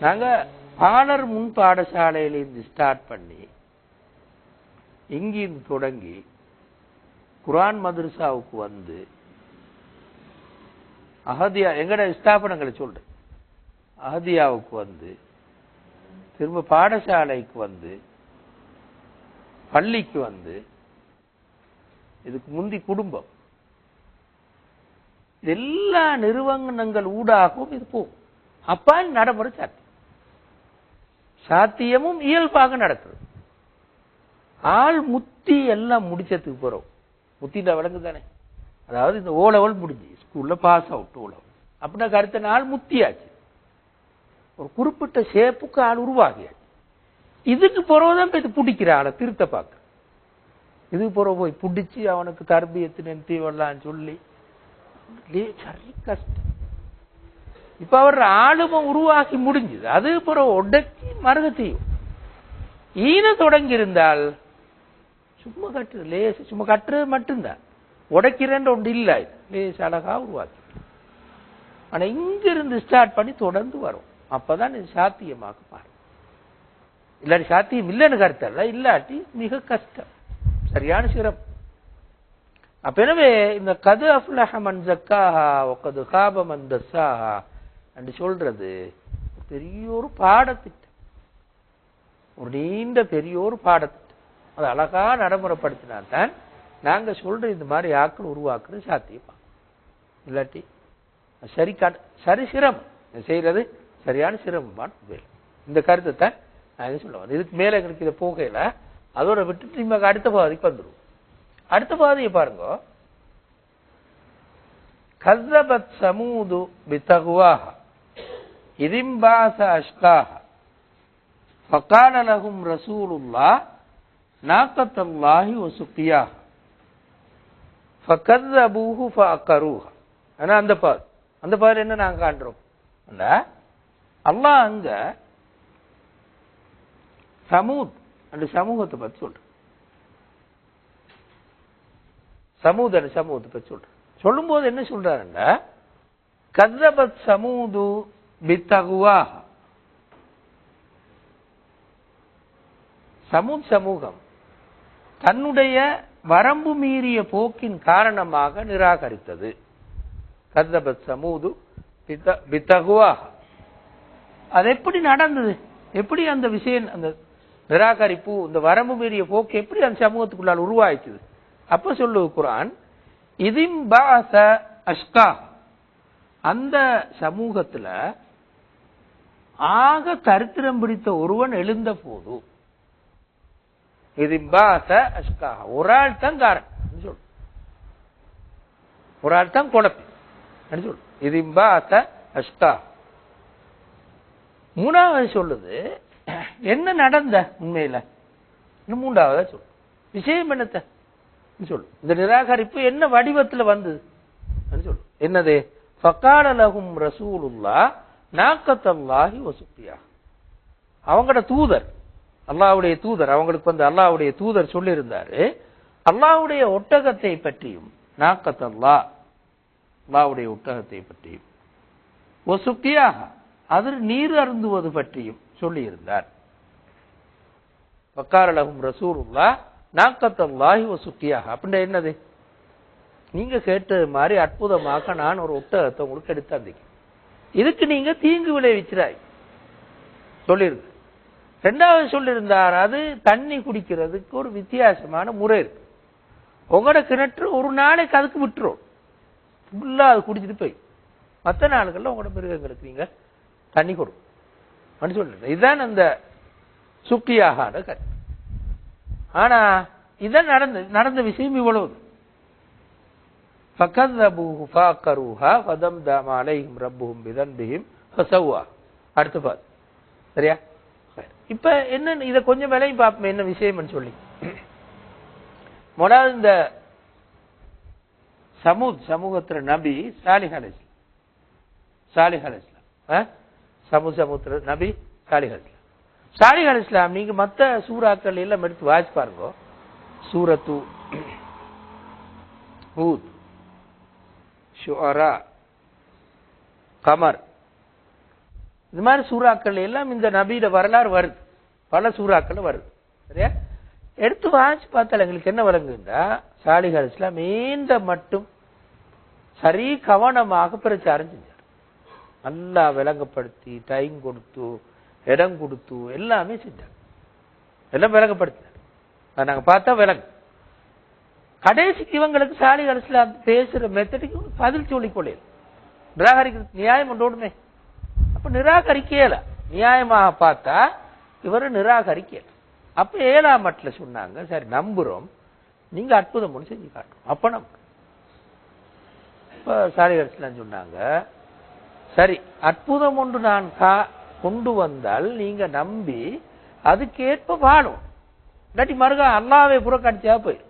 நாங்கள் பாலர் முன் பாடசாலையிலிருந்து ஸ்டார்ட் பண்ணி இங்கிருந்து தொடங்கி குரான் மதரசாவுக்கு வந்து அஹதியா எங்கட ஸ்தாபனங்களை சொல்றேன். அஹதியாவுக்கு வந்து திரும்ப பாடசாலைக்கு வந்து பள்ளிக்கு வந்து இதுக்கு முந்தி குடும்பம். எல்லா நிறுவனங்கள் ஊடாகவும் இது போகும். அப்பா நடைமுறை சாத்தியம். சாத்தியமும் இயல்பாக நடக்குது. ஆள் முத்தி எல்லாம் முடிச்சதுக்கு போறோம் முத்தின்ற விளங்கு தானே. அதாவது இந்த ஓ லெவல் முடிஞ்சு ஸ்கூல்ல பாஸ் அவுட் ஓ லெவல் அப்படின்னா கருத்த நாள் முத்தியாச்சு. ஒரு குறிப்பிட்ட ஷேப்புக்கு ஆள் உருவாகியாச்சு. இதுக்கு பிறகுதான் போய் இது பிடிக்கிற ஆளை திருத்த பார்க்க. இதுக்கு பிறகு போய் பிடிச்சி அவனுக்கு தர்பியத்து நிறுத்தி வரலான்னு சொல்லி. சரி கஷ்டம். இப்ப அவர் ஆளுமை உருவாக்கி முடிஞ்சது. அது பிறகு உடக்கி செய்யும் ஈன தொடங்கி இருந்தால் சும்மா கட்டுறது லேசு சும்மா கட்டுறது மட்டும்தான். உடைக்கிறேன்ற ஒன்று இல்லை லேசு அழகா உருவாக்கி. ஆனா இங்கிருந்து ஸ்டார்ட் பண்ணி தொடர்ந்து வரும். அப்பதான் இது சாத்தியமாக பாரு இல்லாட்டி சாத்தியம் இல்லைன்னு கருத்தல்ல இல்லாட்டி மிக கஷ்டம். சரியான சிரம் அப்ப எனவே இந்த கது அஃப்லஹ மன் ஜக்காஹா ஒக்கது காப மன் தஸ்ஸாஹா என்று சொல்றது பெரிய ஒரு பாடத்திட்டம். ஒரு நீண்ட பெரிய ஒரு பாடத்திட்டம். அது அழகா நடைமுறைப்படுத்தினால்தான் நாங்க சொல்ற இந்த மாதிரி ஆக்கள் உருவாக்குறது சாத்தியமா? இல்லாட்டி சரி காட்டு சரி சிரமம். செய்யறது சரியான சிரமமான வேலை. இந்த கருத்தை தான் நான் இது சொல்ல வந்தேன். இதுக்கு மேல எங்களுக்கு இதை போகையில அதோட விட்டுட்டு நம்ம அடுத்த பாதைக்கு வந்துடும் அடுத்த பாதையை பாருங்க. கஸ்ஸபத் சமூது பித்தகுவாஹா இதிம்பாச அஷ்காஹ. ஃபக்கால லகும் ரசூலுல்லா நாக்கத்தல்லாஹி ஒசுக்கியா ஃபக்கத் அபூஹு ஃபக்கரூஹ ஆனால் அந்த பார் அந்த பார் என்ன நாங்கள் காண்றோம்? அந்த அல்லாஹ் அங்க சமூத் அந்த சமூகத்தை பற்றி சொல்கிறேன் சமூத் அந்த சமூகத்தை பற்றி சொல்கிறேன் சொல்லும்போது என்ன சொல்கிறாருன்னா கதபத் சமூது பித்தகுவாக சமூக சமூகம். தன்னுடைய வரம்பு மீறிய போக்கின் காரணமாக நிராகரித்தது. கதபத் சமூது பித்த- அது எப்படி நடந்தது? எப்படி அந்த விஷயம் அந்த நிராகரிப்பு இந்த வரம்பு மீறிய போக்கு எப்படி அந்த சமூகத்துக்குள்ளால் உருவாயிச்சது அப்ப சொல்லு குரான் இதிம் அஷ்கா. அந்த சமூகத்துல ஆக தரித்திரம் பிடித்த ஒருவன் எழுந்த போது. இதிம் பாச அஷ்கா ஒரு ஆள் தான் காரணம் சொல்லு. ஒரு ஆள் தான் குழப்பி. சொல்லு. இதிம் அஷ்கா மூணாவது சொல்லுது என்ன நடந்த உண்மையில? மூன்றாவதா சொல்லு. விஷயம் என்னத்த? சொல்லு. இந்த நிராகரிப்பு என்ன வடிவத்துல வந்தது? சொல்லு. என்னது? ஃபகால ரசூலுல்லா நாக்கத்தல்லாஹி வசுப்பியா அவங்களோட தூதர் அல்லாவுடைய தூதர் அவங்களுக்கு வந்து அல்லாவுடைய தூதர் சொல்லியிருந்தாரு அல்லாவுடைய ஒட்டகத்தை பற்றியும் நாக்கத்தல்லா அல்லாவுடைய ஒட்டகத்தை பற்றியும். ஒசுப்பியாக அதில் நீர் அருந்துவது பற்றியும் சொல்லியிருந்தார். வக்காரலகும் ரசூலுல்லா நாக்கத்தல்லாஹி வசுக்கியாக அப்படின்னா என்னது? நீங்க கேட்டது மாதிரி அற்புதமாக நான் ஒரு ஒட்டகத்தை உங்களுக்கு எடுத்தாந்தீங்க இதுக்கு நீங்க தீங்கு விளைவிச்சிராய் சொல்லியிருக்கு ரெண்டாவது சொல்லியிருந்தார் அது தண்ணி குடிக்கிறதுக்கு ஒரு வித்தியாசமான முறை இருக்கு. உங்களோட கிணற்று ஒரு நாளைக்கு அதுக்கு விட்டுரும். ஃபுல்லாக அது குடிச்சிட்டு போய். மற்ற நாள்களில் உங்களோட மிருகங்களுக்கு நீங்க தண்ணி கொடுக்கும் அப்படின்னு இதுதான் அந்த சுக்கியாகான கருத்து. ஆனா இதான் நடந்த நடந்த விஷயம் இவ்வளவு ஃபகதபூஹு ஃபாக்கரூஹா ஃபதம் தாம அலைஹிம் ரப்புஹும் பிதன்பிஹிம் ஃபசவ்வா அடுத்து பார். சரியா? இப்போ என்ன இதை கொஞ்சம் வேலையும் பார்ப்போம் என்ன விஷயம்னு சொல்லி. முதலாவது இந்த சமூத் சமூகத்தில் நபி சாலிஹ் அலிஸ்லாம் சாலிஹ் அலிஸ்லாம் சமூக சமூகத்தில் நபி சாலிஹ் அலிஸ்லாம் சாலிஹ் அலிஸ்லாம் நீங்க மற்ற சூறாக்கள் எல்லாம் எடுத்து வாய்ச்சி சூரத்து ஹூத் ஷுஅரா கமர். இது மாதிரி சூறாக்கள் எல்லாம் இந்த நபியில வரலாறு வருது. பல சூறாக்கள் வருது. சரியா? எடுத்து வாசி பார்த்தால் எங்களுக்கு என்ன விளங்குண்டா சாலிஹர் இஸ்லாம் மீண்ட மட்டும் சரி கவனமாக பிரச்சாரம் செஞ்சார். நல்லா விளங்கப்படுத்தி டைம் கொடுத்து இடம் கொடுத்து எல்லாமே செஞ்சார். எல்லாம் விளங்கப்படுத்தினார். நாங்கள் பார்த்தா விளங்கு. கடைசிக்கு இவங்களுக்கு சாலி கடைசியில் பேசுற மெத்தடுக்கு பதில் சொல்லிக் கொள்ளையில் நிராகரிக்கிறது நியாயம் ஒன்றோடுமே அப்ப நிராகரிக்கல நியாயமாக பார்த்தா இவர் நிராகரிக்கல. அப்ப ஏழாம் மட்டில் சொன்னாங்க சரி நம்புறோம். நீங்க அற்புதம் ஒன்று செஞ்சு காட்டும் அப்ப நம்ப சாலி சாலிகரிசலாம் சொன்னாங்க சரி அற்புதம் ஒன்று நான் கா கொண்டு வந்தால் நீங்க நம்பி அதுக்கேற்ப வாழும். இல்லாட்டி மறுகா அல்லாவே புறக்கணிச்சா போயிடும்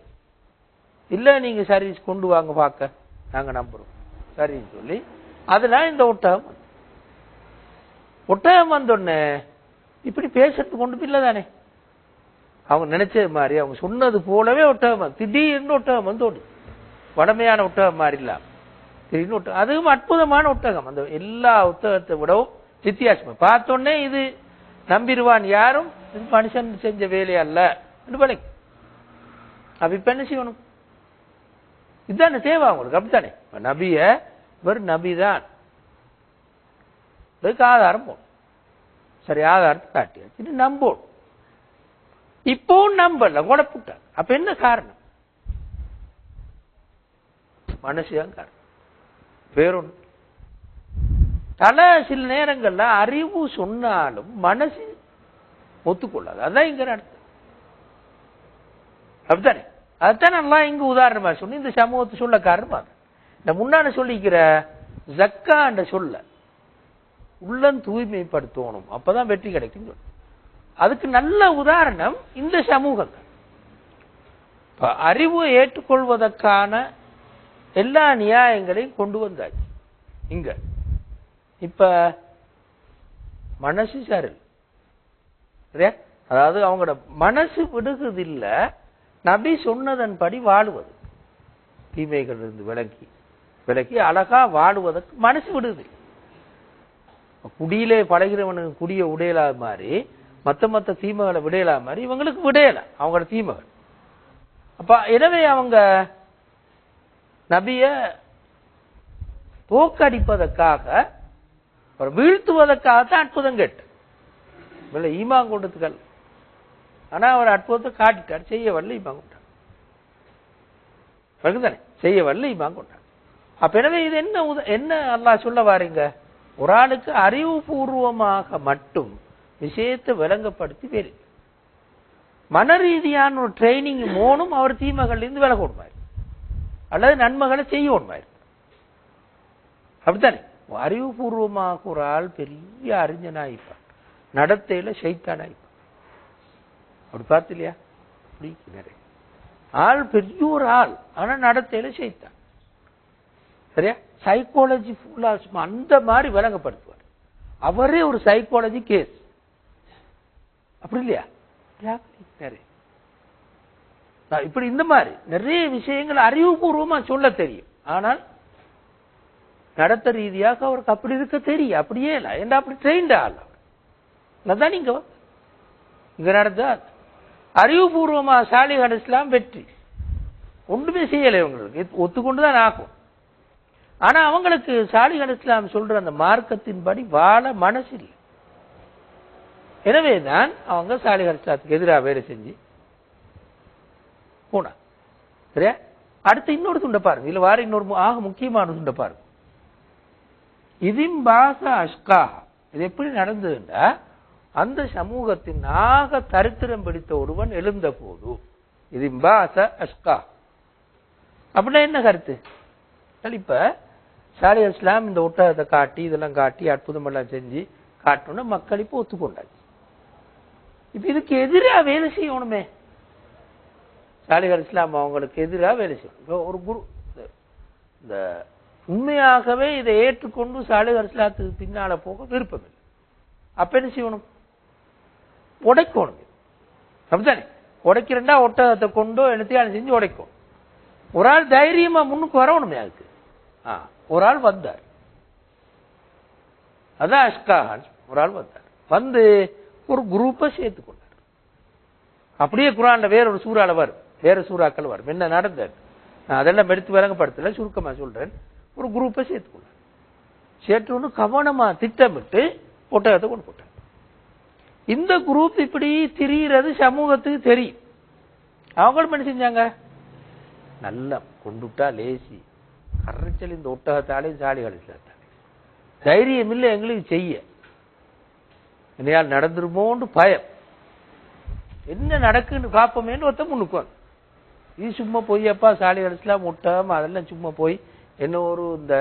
இல்லை நீங்கள் சர்வீஸ் கொண்டு வாங்க பார்க்க. நாங்கள் நம்புறோம். சரின்னு சொல்லி அதெல்லாம் இந்த ஒட்டகம் ஒட்டகம் வந்தோடனே இப்படி பேசுறது கொண்டு இல்லை தானே? அவங்க நினைச்சது மாதிரி அவங்க சொன்னது போலவே ஒட்டகம் திடீர்னு ஒட்டகம் வந்தோடு. வடமையான ஒட்டகம் மாதிரி இல்லாம திடீர்னு ஒட்டகம் அதுவும் அற்புதமான ஒட்டகம். அந்த எல்லா ஒட்டகத்தை விடவும் வித்தியாசமாக பார்த்தோன்னே இது நம்பிடுவான் யாரும்? இது மனுஷன் செஞ்ச வேலை அல்ல. என்று அப்ப இப்ப என்ன செய்யணும்? இதுதானே தேவை அவங்களுக்கு அப்படித்தானே? நபிய இவர் நபிதான். இதுக்கு ஆதாரம் போடும் சரி ஆதாரத்தை காட்டியாச்சு இது நம்போம் இப்பவும் நம்பல குழப்பிட்டார் அப்ப என்ன காரணம்? மனசுதான் காரணம். வேறொன்று தலை சில நேரங்கள்ல அறிவு சொன்னாலும் மனசு ஒத்துக்கொள்ளாது. அதான் இங்க நடத்து அப்படித்தானே? அதுதான் நல்லா இங்கு உதாரணமா சொன்னி இந்த சமூகத்தை சொல்ல காரணமா இந்த முன்னாடி சொல்லிக்கிற ஜக்கான்ற சொல்ல உள்ளம் தூய்மைப்படுத்தணும். அப்பதான் வெற்றி கிடைக்கும் சொல்லு. அதுக்கு நல்ல உதாரணம் இந்த சமூகங்கள். இப்போ அறிவு ஏற்றுக்கொள்வதற்கான எல்லா நியாயங்களையும் கொண்டு வந்தாச்சு. இங்க. இப்ப மனசு சரி அதாவது அவங்களோட மனசு விடுகிறது இல்லை நபி சொன்னதன்படி வாழுவது. தீமைகள் இருந்து விலக்கி விலக்கி அழகா வாழுவதற்கு மனசு விடுது. குடியிலே பழகிறவனுக்கு குடிய உடையலாத மாதிரி மத்த மத்த தீமைகளை விடையலாத மாதிரி இவங்களுக்கு விடையல அவங்களோட தீமைகள். அப்ப எனவே அவங்க நபிய தோக்கடிப்பதற்காக ஒரு வீழ்த்துவதற்காகத்தான் அற்புதம் கேட்டு இல்ல ஈமான் ஆனா அவர் அற்புதத்தை காட்டிட்டார். செய்ய வரல ஈமான் வருகுதானே செய்ய வரல ஈமான் அப்ப எனவே இது என்ன உத- என்ன அல்லா சொல்ல வாரீங்க? ஒரு ஆளுக்கு அறிவுபூர்வமாக மட்டும் விஷயத்தை விளங்கப்படுத்தி வேறு. மன ரீதியான ஒரு ட்ரைனிங் மூணும் அவர் தீமைகள்ல இருந்து விலக விடுவார். அல்லது நன்மைகளை செய்ய விடுவார். அப்படித்தானே? அறிவுபூர்வமாக ஒரு ஆள் பெரிய அறிஞனாயிப்பான் நடத்தையில சைத்தானாயிப்பான் அப்படி பார்த்து இல்லையா அப்படி நிறைய ஆள் பெரிய ஒரு ஆள். ஆனா நடத்தையில செய்தான் சரியா? சைக்காலஜி ஃபுல்லா சும்மா அந்த மாதிரி விளங்கப்படுத்துவார். அவரே ஒரு சைக்காலஜி கேஸ் அப்படி இல்லையா? நிறைய நான் இப்படி இந்த மாதிரி நிறைய விஷயங்கள் அறிவுபூர்வமா சொல்ல தெரியும். ஆனால் நடத்த ரீதியாக அவருக்கு அப்படி இருக்க தெரியும். அப்படியே இல்லை. ஏன்னா அப்படி ட்ரெயின்ட் ஆள் அவர் அதான் நீங்க இங்க நடந்த அறிவுபூர்வமாக சாலிஹ் அலிஸ்லாம் வெற்றி. ஒன்றுமே செய்யலை இவங்களுக்கு. ஒத்துக்கொண்டு ஒத்துக்கொண்டுதான் ஆகும். ஆனால் அவங்களுக்கு சாலிஹ் அலிஸ்லாம் சொல்ற அந்த மார்க்கத்தின்படி வாழ மனசு இல்லை எனவேதான் அவங்க சாலிஹ் அலிஸ்லாத்துக்கு எதிராக வேலை செஞ்சு போனா. சரியா? அடுத்து இன்னொரு துண்டை பாருங்க. இல்லை வார இன்னொரு ஆக முக்கியமான துண்டை பாருங்க. இதிம் பாச அஷ்கா இது எப்படி நடந்ததுன்னா அந்த சமூகத்தின் ஆக தரித்திரம் பிடித்த ஒருவன் எழுந்த போது இது அஷ்கா. அப்படின்னா என்ன கருத்து? இப்ப சாலி இஸ்லாம் இந்த ஒட்டகத்தை காட்டி இதெல்லாம் காட்டி அற்புதம் எல்லாம் செஞ்சு காட்டணும்னா மக்கள் இப்போ ஒத்துக்கொண்டாச்சு. இப்ப இதுக்கு எதிரா வேலை செய்யணுமே. சாலிகர் இஸ்லாம் அவங்களுக்கு எதிராக வேலை செய்யணும். ஒரு குரு இந்த- இந்த உண்மையாகவே இதை ஏற்றுக்கொண்டு சாலிகர் இஸ்லாத்துக்கு பின்னால போக விருப்பம் இல்லை அப்ப என்ன செய்யணும்? உடைக்கணும். அப்படித்தானே உடைக்கிறண்டா ஒட்டகத்தை கொண்டோ என்னத்தையும் செஞ்சு உடைக்கும் ஒரு ஆள் தைரியமா முன்னுக்கு வரணுமே அதுக்கு ஒரு ஆள் வந்தார். அதான் அஷ்காஹான். ஒரு ஆள் வந்தார். வந்து ஒரு குரூப்பை சேர்த்து கொண்டார். அப்படியே குரான்ல வேற ஒரு சூறால வரும். வேற சூறாக்கள் வரும். என்ன நடந்தது? நான் அதெல்லாம் எடுத்து விளங்கப்படுத்தல சுருக்கமா சொல்றேன். ஒரு குரூப்பை சேர்த்து சேர்த்து ஒன்று கவனமா திட்டமிட்டு ஒட்டகத்தை கொண்டு போட்டார். இந்த குரூப் இப்படி திரியிறது சமூகத்துக்கு தெரியும். அவங்களும் என்ன செஞ்சாங்க? நல்லா கொண்டுட்டா லேசி. கரைச்சல் இந்த ஒட்டகத்தாலே சாலி கழிச்சாங்க தைரியம் இல்லை எங்களுக்கு செய்ய. என்னையால் நடந்துருமோன்னு பயம். என்ன நடக்குன்னு பார்ப்போமேன்னு ஒருத்த முன்னுக்கு இது சும்மா போய் அப்பா சாலை கழிச்சலாம் ஒட்டகம் அதெல்லாம் சும்மா போய் என்ன ஒரு இந்த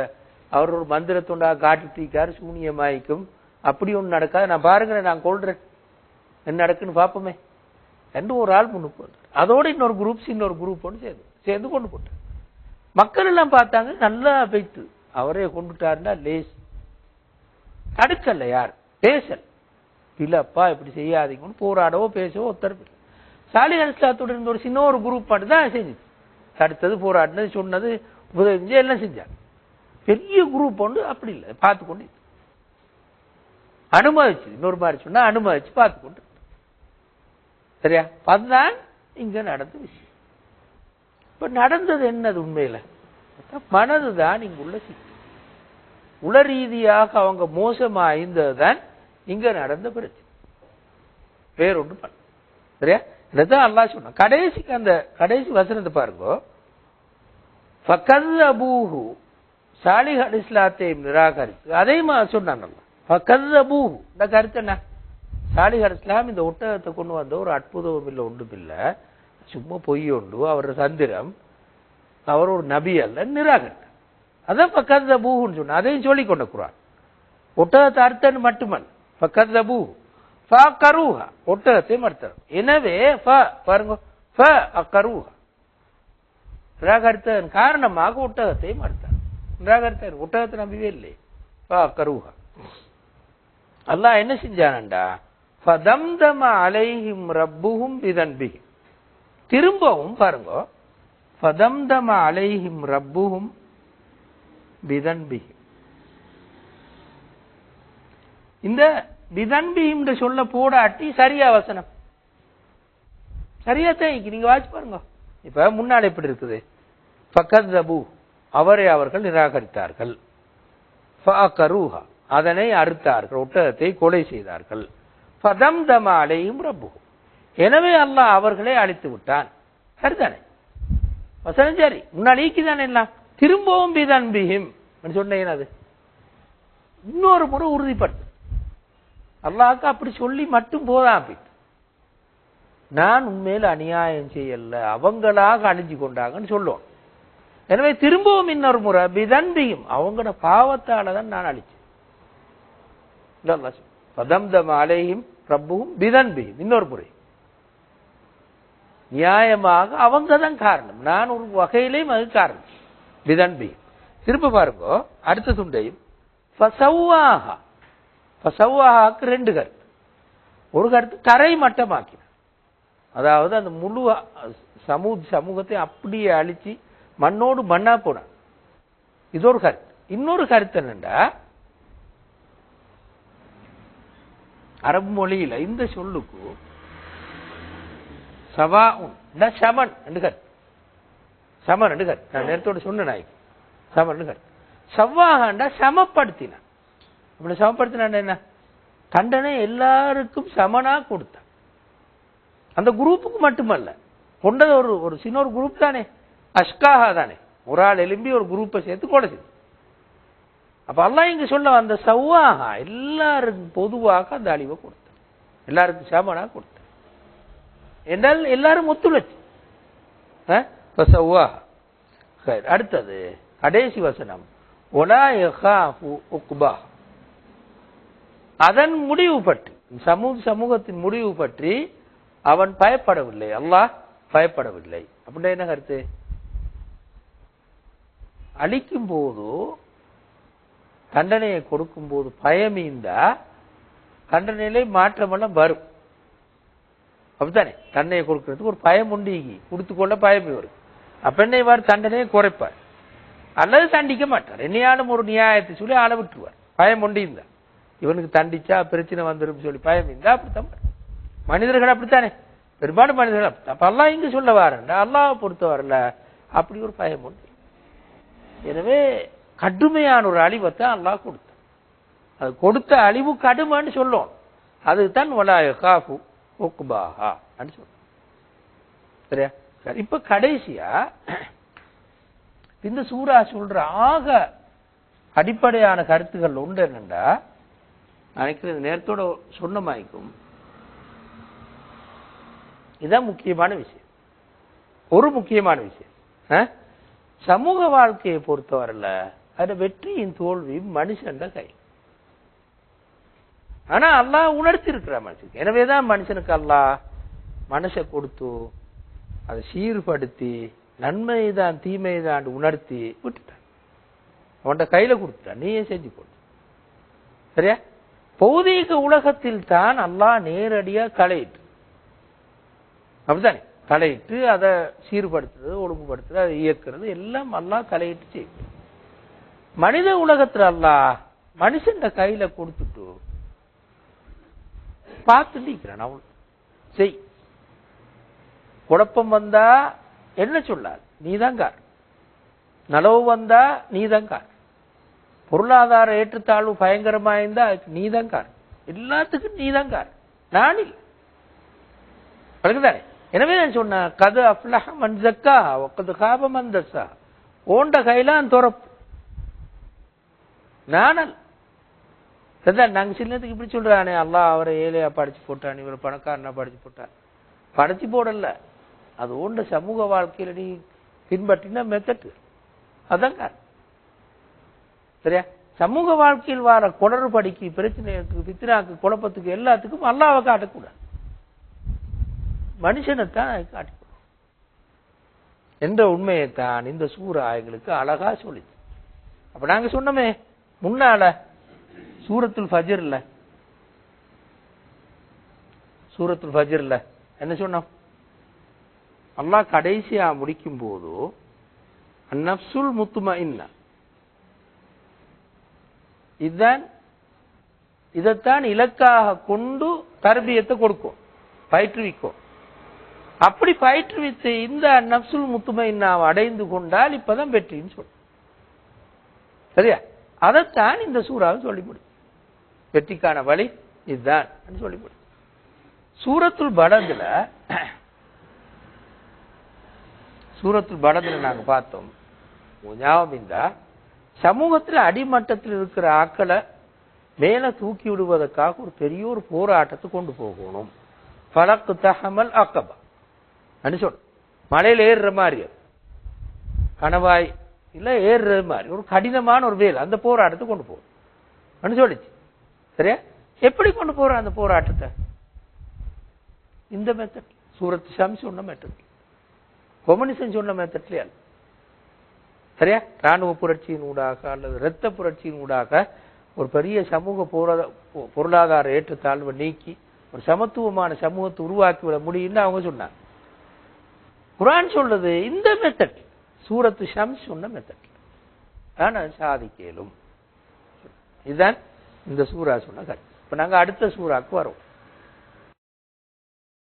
அவர் ஒரு மந்திரத்துண்டா காட்டு தீக்கார் சூனியமாய்க்கும். அப்படி ஒன்று நடக்காது. நான் பாருங்க நான் கொள்றேன் என்ன நடக்குன்னு பார்ப்போமே. ரெண்டு ஒரு ஆள் முன்னுக்கு வந்தார் அதோட இன்னொரு குரூப்ஸ் இன்னொரு குரூப் ஒன்று சேர்ந்து சேர்ந்து கொண்டு போட்டார் மக்கள் எல்லாம் பார்த்தாங்க நல்லா வைத்து அவரே கொண்டுட்டாருன்னா லேஸ். தடுக்கல யார்? பேசல். இல்லப்பா இப்படி செய்யாதீங்கன்னு போராடவோ பேசவோ ஒத்தரவு சாலி அலிஸ்லாத்துடன் இருந்த ஒரு சின்ன ஒரு குரூப் மட்டும் தான் செஞ்சுச்சு. தடுத்தது போராடினது சொன்னது உதவி எல்லாம் செஞ்சாங்க. பெரிய குரூப் ஒன்று அப்படி இல்லை. பார்த்து கொண்டு அனுமதிச்சு இன்னொரு மாதிரி சொன்னா அனுமதிச்சு பார்த்து கொண்டு சரியா? அதுதான் இங்க நடந்த விஷயம். இப்ப நடந்தது என்னது உண்மையில? மனதுதான் இங்குள்ள சிக்கல் உள ரீதியாக அவங்க மோசமா இருந்ததுதான் இங்க நடந்த பிரச்சனை. வேறொன்று பண்ண. சரியா? இதுதான் அல்லா சொன்ன கடைசிக்கு அந்த கடைசி வசனத்தை பாருங்க. அபூஹு சாலிஹ் அலிஸ்லாத்தையும் நிராகரித்து அதையும் சொன்னாங்க அபூஹு இந்த கருத்து என்ன? சாலிஹ் அலிஸ்லாம் இந்த ஒட்டகத்தை கொண்டு வந்த ஒரு அற்புதமும் இல்லை ஒன்றும் இல்லை சும்மா பொய் உண்டு அவர் சந்திரம் அவர் ஒரு நபி அல்ல நிராகரித்தார் அதான் ஃபகஸ்ஸபூஹுன்னு சொன்ன அதையும் சொல்லிக் கொண்ட குரான். ஒட்டகத்தை அர்த்தன்னு மட்டுமல்ல ஃபகஸ்ஸபூஹு ஃபகருஹா ஒட்டகத்தை மறுத்தர் எனவே ஃப பாருங்க ஃப அக்கருஹா நிராகரித்ததன் காரணமாக ஒட்டகத்தை மறுத்தார். நிராகரித்தார் ஒட்டகத்தை நம்பவே இல்லை ஃப அக்கருஹா அல்லாஹ் என்ன செஞ்சானண்டா? ஃபதம்தம அலைஹிம் ரப்புஹும் பிதன்பிஹிம் திரும்பவும் பாருங்க. ஃபதம்தம அலைஹிம் ரப்புஹும் பிதன்பிஹிம் இந்த பிதன்பிஹிம் சொல்ல போடாட்டி சரியா வசனம். சரியா தான் நீங்க வாட்சி பாருங்க. இப்ப முன்னால் எப்படி இருக்குது? ஃபக்கத் அவரை அவர்கள் நிராகரித்தார்கள். அதனை அறுத்தார்கள் ஒட்டகத்தை கொலை செய்தார்கள். ஃபதம்தம அலையும் ரப்பு எனவே அல்லாஹ் அவர்களை அழித்து விட்டான். சரிதானே? வசனம் சரி. முன்னாடி ஈக்கிதானே எல்லாம்? திரும்பவும் பிதான் பிஹிம் சொன்னேன் அது? இன்னொரு முறை உறுதிப்படுத்து. அல்லாஹ்க்கு அப்படி சொல்லி மட்டும் போதான் அப்படி. நான் உண்மையில் அநியாயம் செய்யல. அவங்களாக அழிஞ்சு கொண்டாங்கன்னு சொல்லுவோம் எனவே திரும்பவும் இன்னொரு முறை பிதன்பியும் அவங்களோட பாவத்தால தான் நான் அழிச்சேன். இல்ல பதம்தம் அலையும் பிரபுவும் பிதன்பியும் இன்னொரு முறை. நியாயமாக அவங்க தான் காரணம். நான் ஒரு வகையிலையும் அது காரணம். பிதன்பியும். திரும்ப பாருங்க அடுத்த துண்டையும். ஃபசவ்வாஹா ரெண்டு கருத்து. ஒரு கருத்து தரை மட்டமாக்கின அதாவது அந்த முழு சமூக சமூகத்தை அப்படியே அழிச்சு மண்ணோடு மண்ணா போனான் இது ஒரு கருத்து. இன்னொரு கருத்து என்னண்டா அரபு மொழியில இந்த சொல்லுக்கு சவா சமன். என்று சமன் என்று நான் நேரத்தோட சொன்னேன் நாய் சமன் என்று சவ்வாகண்டா சமப்படுத்தினான் அப்படி சமப்படுத்தினான் என்ன? தண்டனை எல்லாருக்கும் சமனா கொடுத்தான். அந்த குரூப்புக்கு மட்டுமல்ல. கொண்டது ஒரு ஒரு சின்ன ஒரு குரூப் தானே. அஷ்காகா தானே. ஒரு ஆள் எலும்பி ஒரு குரூப்பை சேர்த்து கொலை செய்து அப்போ அல்லாஹ் இங்கே சொல்ல அந்த சவ்வாக எல்லாருக்கும் பொதுவாக அந்த அழிவை கொடுத்தார் எல்லாருக்கும் சமனா கொடுத்தார் என்றால் எல்லாரும் ஒத்துழைச்சு. இப்போ சவ்வாக அடுத்தது. கடைசி வசனம். ஒலா உக்பா. அதன் முடிவு பற்றி சமூக சமூகத்தின் முடிவு பற்றி அவன் பயப்படவில்லை. அல்லாஹ் பயப்படவில்லை. அப்படின்னா என்ன கருத்து? அழிக்கும் போதோ தண்டனையை கொடுக்கும் போது பயமீந்தா தண்டனையிலே மாற்றமெல்லாம் வரும். அப்படித்தானே? தண்டனையை கொடுக்கறதுக்கு ஒரு பயம் உண்டு கொடுத்துக்கொள்ள பயம் பயமே வரும் அப்ப என்ன இவ்வாறு தண்டனையை குறைப்பார்? அல்லது தண்டிக்க மாட்டார். என்னையாலும் ஒரு நியாயத்தை சொல்லி ஆள விட்டுருவார். பயம் உண்டு இருந்தா. இவனுக்கு தண்டிச்சா பிரச்சனை வந்துடும் சொல்லி பயம் இருந்தா அப்படித்தான் மனிதர்கள் அப்படித்தானே? பெரும்பாலும் மனிதர்கள் அப்ப எல்லாம் இங்கு சொல்ல வாரண்டா அல்லாவை பொறுத்த வரல அப்படி ஒரு பயம் உண்டு. எனவே கடுமையான ஒரு அழிவை தான் அல்லாஹ் கொடுத்தான் அது கொடுத்த அழிவு கடுமைன்னு சொல்லும் அதுதான் வலாய காஃபு ஒக்குபாஹா சொல்லும் சரியா? சரி இப்ப கடைசியா இந்த சூரா சொல்ற ஆக அடிப்படையான கருத்துக்கள் உண்டு என்னண்டா? நினைக்கிறது நேரத்தோட சொன்னமாய்க்கும். இதுதான் முக்கியமான விஷயம். ஒரு முக்கியமான விஷயம். ஆ? சமூக வாழ்க்கையை பொறுத்தவரையில அது வெற்றியின் தோல்வி மனுஷன் கை. ஆனா அல்லாஹ் உணர்த்தி இருக்கிற மனுஷனுக்கு எனவேதான் மனுஷனுக்கு அல்லாஹ் மனசை கொடுத்து அதை சீர்படுத்தி நன்மை தான் தீமைதான் உணர்த்தி விட்டுட்டான். அவன்கிட்ட கையில கொடுத்துட்டான். நீயே செஞ்சு போட்டு சரியா? பௌதீக உலகத்தில் தான் அல்லாஹ் நேரடியா களையிட்டு. அப்படித்தானே? களையிட்டு அதை சீர்படுத்துறது ஒழுங்குபடுத்துறது அதை இயக்கிறது எல்லாம் அல்லாஹ் களையிட்டு செய்யும் மனித உலகத்துல அல்லாஹ் மனுஷன் கையில கொடுத்துட்டு பார்த்து நிற்கிறான் அவன். செய். குழப்பம் வந்தா என்ன சொல்லாது நீதாங்கார். நலவு வந்தா நீதாங்கார். பொருளாதார ஏற்றுத்தாழ்வு பயங்கரமா இருந்தா அதுக்கு எல்லாத்துக்கும் நீதான் நானில் நான். அதுக்குதானே எனவே நான் சொன்னேன் கது அஃப்லஹ மன்சக்கா ஒக்கது காப மன் ஓண்ட கையிலான் துறப்பு. நானல் சரிதான் நாங்க சின்னத்துக்கு இப்படி சொல்றானே அல்லா அவரை ஏழையா படிச்சு போட்டான் இவர் பணக்காரனா படிச்சு போட்டான். படிச்சு போடல. அது ஒன்று சமூக வாழ்க்கையில நீ பின்பற்றின மெத்தட்டு அதாங்க சரியா? சமூக வாழ்க்கையில் வர குளறுபடிக்கு பிரச்சனைக்கு பித்னாக்கு குழப்பத்துக்கு எல்லாத்துக்கும் அல்லாவை காட்டக்கூடாது. மனுஷனைத்தான் காட்டிக்கணும் என்ற உண்மையைத்தான் இந்த சூரா எங்களுக்கு அழகா சொல்லிச்சு அப்ப நாங்க சொன்னோமே முன்னால சூரத்துல் ஃபஜ்ர்ல சூரத்துல் ஃபஜ்ர்ல என்ன சொன்னோம்? அல்லாஹ் கடைசியா முடிக்கும் போது அந்நப்சுல் முத்துமஇன்னா இதுதான் இதைத்தான் இலக்காக கொண்டு தர்பியத்தை கொடுக்கும் பயிற்றுவிக்கும். அப்படி பயிற்றுவித்து இந்த நப்சுல் முத்துமைன்னாவை அடைந்து கொண்டால் இப்பதான் வெற்றின்னு சொல்லும் சரியா? அதைத்தான் இந்த சூறாவும் சொல்லி முடியும் வெற்றிக்கான வழி இதுதான் சொல்லி முடியும் சூரத்துல் படதுல சூரத்துல் படதுல நாங்க பார்த்தோம். ஞாபகம் இருந்தா சமூகத்துல அடிமட்டத்தில் இருக்கிற ஆக்களை மேல தூக்கி விடுவதற்காக ஒரு பெரிய ஒரு போராட்டத்தை கொண்டு போகணும். பழக்கு தகமல் அக்கபா சொல் மலையில ஏறுற மாதிரி கணவாய் இல்லை ஏறுறது மாதிரி ஒரு கடினமான ஒரு வேல் அந்த போராட்டத்தை கொண்டு போகும் சொல்லிச்சு. சரியா? எப்படி கொண்டு போற அந்த போராட்டத்தை? இந்த மெத்தட் சூரத் சாமி சொன்ன மெத்தட் கொம்யூனிசம் சொன்ன மெத்தட்லயே சரியா? ராணுவ புரட்சியின் ஊடாக அல்லது இரத்த புரட்சியின் ஊடாக ஒரு பெரிய சமூக பொ- பொருளாதார ஏற்றத்தாழ்வை நீக்கி ஒரு சமத்துவமான சமூகத்தை உருவாக்கி விட முடியும்னு அவங்க சொன்னாங்க. குரான் சொல்றது இந்த மெத்தட் சூரத்து ஷம்ஸ் சொன்ன மெத்தட் ஆனா சாதிக்கலும். இதுதான் இந்த சூரா சொன்ன கருத்து இப்ப நாங்க அடுத்த சூறாக்கு வரோம்.